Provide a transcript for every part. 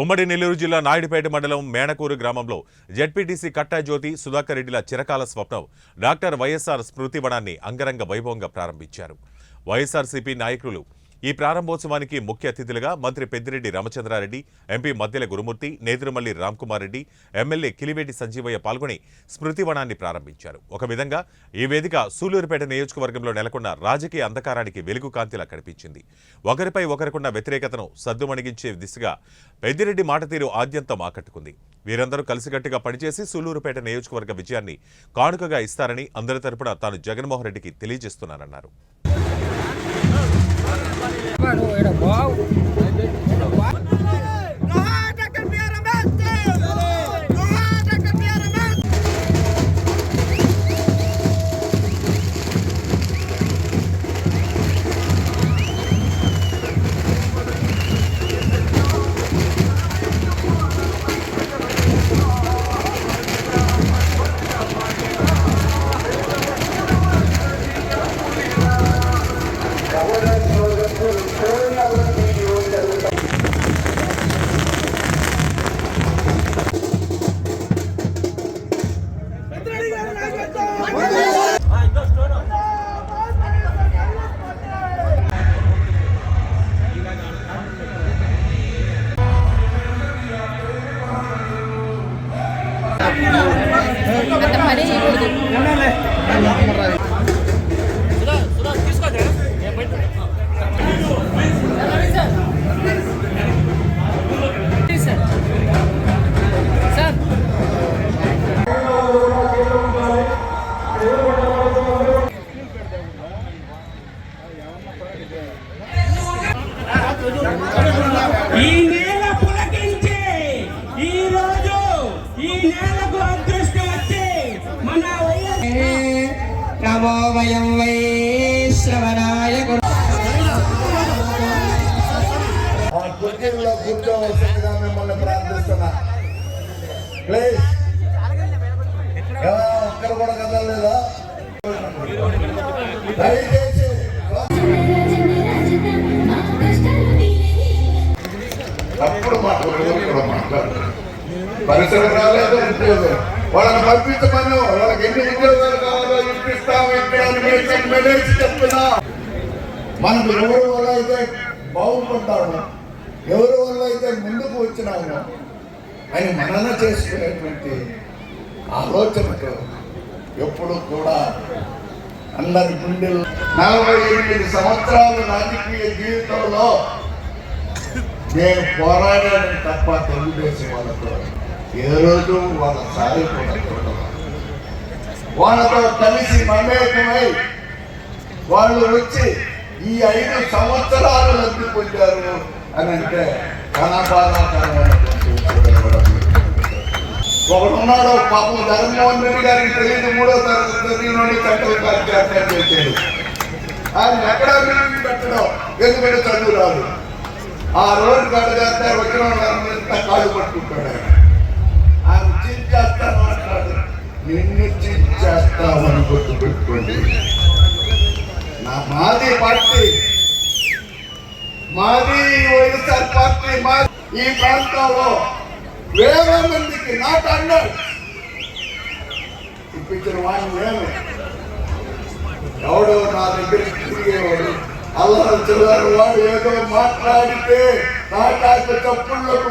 ఉమ్మడి నెల్లూరు జిల్లా నాయుడుపేట మండలం మేణకూరు గ్రామంలో జడ్పీటీసీ కట్టాజ్యోతి సుధాకర్ రెడ్డిల చిరకాల స్వప్నం డాక్టర్ వైఎస్ఆర్ స్మృతివనాన్ని అంగరంగ వైభవంగా ప్రారంభించారు. వైఎస్ఆర్సీపీ నాయకులు ఈ ప్రారంభోత్సవానికి ముఖ్య అతిథులుగా మంత్రి పెద్దిరెడ్డి రామచంద్రారెడ్డి ఎంపీ మద్దెల గురుమూర్తి నేదురుమల్లి రామ్కుమార్ రెడ్డి ఎమ్మెల్యే కిలివేటి సంజీవయ్య పాల్గొని స్మృతివనాన్ని ప్రారంభించారు. ఒక విధంగా ఈ వేదిక సూలూరుపేట నియోజకవర్గంలో నెలకొన్న రాజకీయ అంధకారానికి వెలుగు కాంతిలా కనిపించింది. ఒకరిపై ఒకరికున్న వ్యతిరేకతను సద్దుమణిగించే దిశగా పెద్దిరెడ్డి మాట తీరు ఆద్యంతం ఆకట్టుకుంది. వీరందరూ కలిసికట్టుగా పనిచేసి సూలూరుపేట నియోజకవర్గ విజయాన్ని కానుకగా ఇస్తారని అందరి తరపున తాను జగన్మోహన్ రెడ్డికి తెలియజేస్తున్నానన్నారు. డాక్టర్ 来来来来。వై శ్రవణాయ గురు ఆ కుర్చీల్లో కూర్చోవలసిందిగా మిమ్మల్ని ప్రార్థిస్తున్నా? ప్లీజ్. ఎవరో ఒక్కరు కూడా కదలలేదా? దయచేసి. తప్పుడు మాట్లాడు మాట్లాడతారు పరిశ్రమ రాలేదు ఉద్యోగం వాళ్ళని పంపించమను. వాళ్ళకి ఎన్ని ఉద్యోగాలు కావాలో ఇప్పిస్తాం ఇక్కడ చెప్తున్నా మనకు ఎవరి వల్ల అయితే బాగుపడ్డాము ఎవరి వల్ల అయితే ముందుకు వచ్చినాము అని మనన చేసుకునేటువంటి ఆలోచనతో ఎప్పుడు కూడా అందరి గుండెలు నలభై ఎనిమిది సంవత్సరాల రాజకీయ జీవితంలో నేను పోరాడాను తప్ప తెలుగుదేశం వాళ్ళతో ఏ రోజు వాళ్ళ సాయి కూడా వాళ్ళతో కలిసి మమేకమై వాళ్ళు వచ్చి ఈ ఐదు సంవత్సరాలు లబ్ధి పొందారు అని అంటే ఒకడున్నాడు పాపం జగన్మోహన్ రెడ్డి గారికి తెలియదు మూడో తరగతి చదివినోడి సెంట్రల్ కార్యక్రమం చేశాడు. ఆయన ఎక్కడ బిల్డింగ్ పెట్టడం ఎందుకంటే చదువు రాదు. ఆ రోడ్డు కడగాస్తే వచ్చిన వాళ్ళంతా కాళ్ళు పట్టుకుంటాడు ఆయన. నిన్ను చీట్ చేస్తామని గుర్తుపెట్టుకోండి. నా మాది పార్టీ. మాది వైఎస్ఆర్ పార్టీ మా ఈ ప్రాంతంలో వేల మందికి నాట్ హండ్రెడ్ ఇప్పించిన వాడిని నేను. ఎవడో నా దగ్గరికి తిరిగేవాడు. అల్లరి చిల్లర వాడు ఏదో మాట్లాడితే నా కాస్త తప్పులకు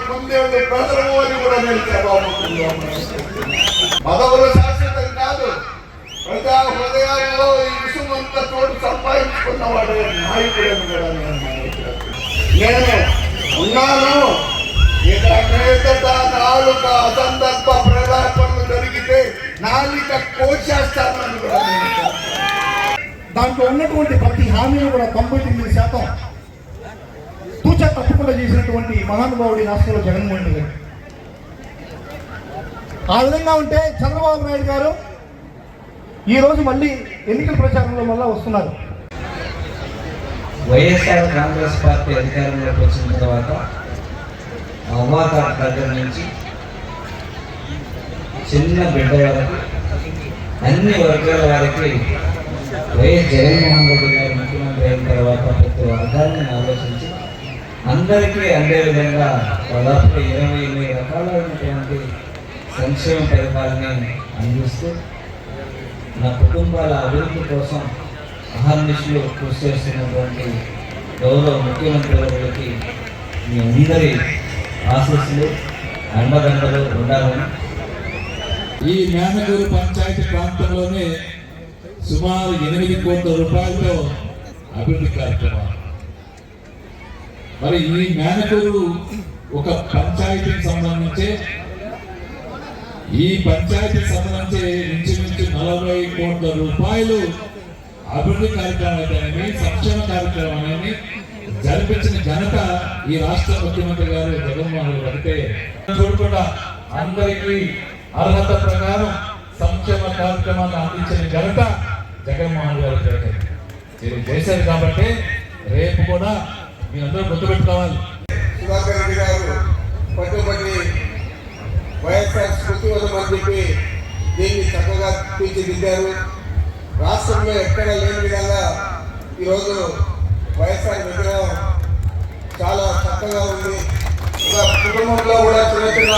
ప్రజలు అని కూడా నేను చెప్పబోతున్నాను పదవులు శాశ్వతం కాదు. ప్రజా హృదయాల్లో ఈ విషయమంతా తోడు సంపాదించుకున్నవాడే నాయకుడని కూడా నేను ఉన్నాను. ఇక మీదట నాలుక అసందర్భ ప్రలాపనలు జరిగితే నాలిక కోసేస్తానని కూడా దాంట్లో ఉన్నటువంటి ప్రతి హామీలు కూడా తొంభై తొమ్మిది శాతం తూచా తప్పకుండా చేసినటువంటి మహానుభావుడి రాష్ట్రంలో జగన్మోహన్ రెడ్డి గారు. ఆ విధంగా ఉంటే చంద్రబాబు నాయుడు గారు ఈరోజు మళ్ళీ ఎన్నికల ప్రచారంలో మళ్ళా వస్తున్నారు. వైఎస్ఆర్ కాంగ్రెస్ పార్టీ అధికారంలోకి వచ్చిన తర్వాత అవ్వాతాత దగ్గర నుంచి చిన్న బిడ్డ వరకు అన్ని వర్గాల వారికి వైఎస్ జగన్మోహన్ రెడ్డి గారు ముఖ్యమంత్రి అయిన తర్వాత ప్రతి వర్గాన్ని ఆలోచించి అందరికీ అందే విధంగా దాదాపు ఇరవై ఎనిమిది రకాలైనటువంటి సంక్షేమ పథకాలని అందిస్తూ నా కుటుంబాల అభివృద్ధి కోసం అహర్నిశలు కృషి చేస్తున్నటువంటి గౌరవ ముఖ్యమంత్రి వారికి మీ అందరి ఆశస్సులు అండదండలు ఉండాలని. ఈ మేనగూరు పంచాయతీ ప్రాంతంలోనే సుమారు ఎనిమిది కోట్ల రూపాయలతో అభివృద్ధి కార్యక్రమం మరి ఈ మేనకూరు ఒక పంచాయతీకి సంబంధించి ఈ పంచాయతీ సంబంధించి ఇంచుమించు నలభై కోట్ల రూపాయలు అభివృద్ధి కార్యక్రమాలైతేనేమి సంక్షేమ కార్యక్రమాలని జరిపించిన ఘనత ఈ రాష్ట్ర ముఖ్యమంత్రి గారు జగన్మోహన్ రెడ్డి అంటే చూడకుండా అందరికీ అర్హత ప్రకారం సంక్షేమ కార్యక్రమాన్ని అందించిన ఘనత జగన్మోహన్ గారు మీరు చేశారు కాబట్టి రేపు కూడా మీ అందరూ గుర్తుపెట్టుకోవాలి. సుధాకర్ రెడ్డి గారు పట్టుబట్టి వైఎస్ఆర్ స్మృతివనం అని చెప్పి దీన్ని చక్కగా తీర్చిదిద్దారు. రాష్ట్రంలో ఎక్కడ లేని విధంగా ఈరోజు వైఎస్ఆర్ విగ్రహం చాలా చక్కగా ఉంది. ఇంకా కుటుంబంలో కూడా చిన్న చిన్న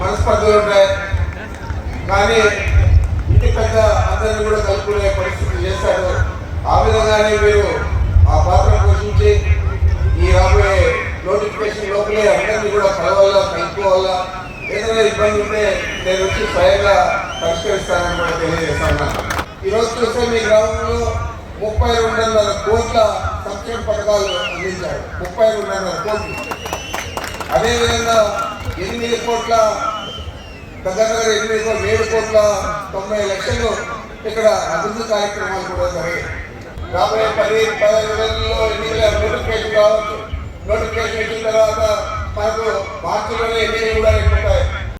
మనస్పర్ధలు ఉంటాయి. కానీ ఇంటి పెద్ద అందరిని కూడా కలుపుకునే పరిస్థితి చేశారు. ఆ విధంగానే మీరు ఆ పాత్ర పోషించి ఈ రాబోయే నోటిఫికేషన్ లోపలే అందరినీ కూడా కలవాలా కలుపుకోవాలా ఏదైనా ఇబ్బంది ఉంటే నేను వచ్చి స్వయంగా పరిష్కరిస్తానని కూడా తెలియజేస్తాను ఈరోజు చూస్తే మీ గ్రామంలో ముప్పై రెండున్నర కోట్ల సంక్షేమ పథకాలు అందించారు. ముప్పై రెండున్నర కోట్లు. అదేవిధంగా ఎనిమిది కోట్ల దగ్గర దగ్గర ఎనిమిది కోట్ల ఏడు కోట్ల తొంభై లక్షలు ఇక్కడ అభివృద్ధి కార్యక్రమాలు కూడా జరిగాయి. రాబోయే పది పదహైదు రోజుల్లో ఎన్నికల నోటిఫికేషన్ కావచ్చు నోటిఫికేషన్ ఇచ్చిన తర్వాత మనకు మార్చిలోనే ఎన్నికలు కూడా ఎక్కుతాయి